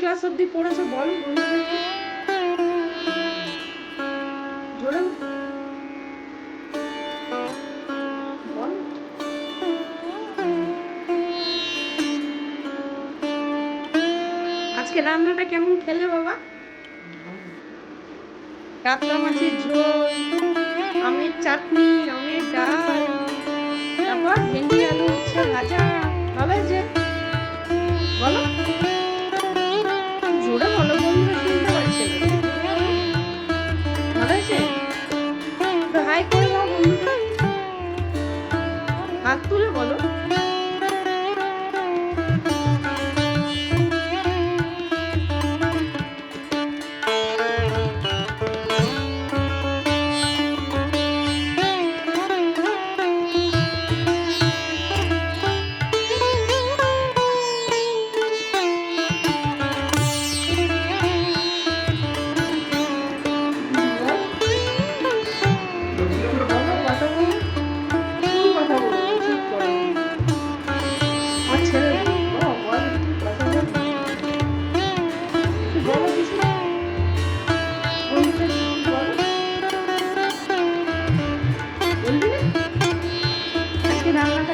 Class অব্দি পড়েছো বল আজকে রান্নাটা কেমন খেলে বাবা? কাতলা মাছের ঝোল, আমের চাটনি, আমের ডাল, তারপর ভেন্ডি আলু উচ্ছে ভাজা, ভালো হয়েছে? হাত তুলে বলো। রান্নাটা কেমন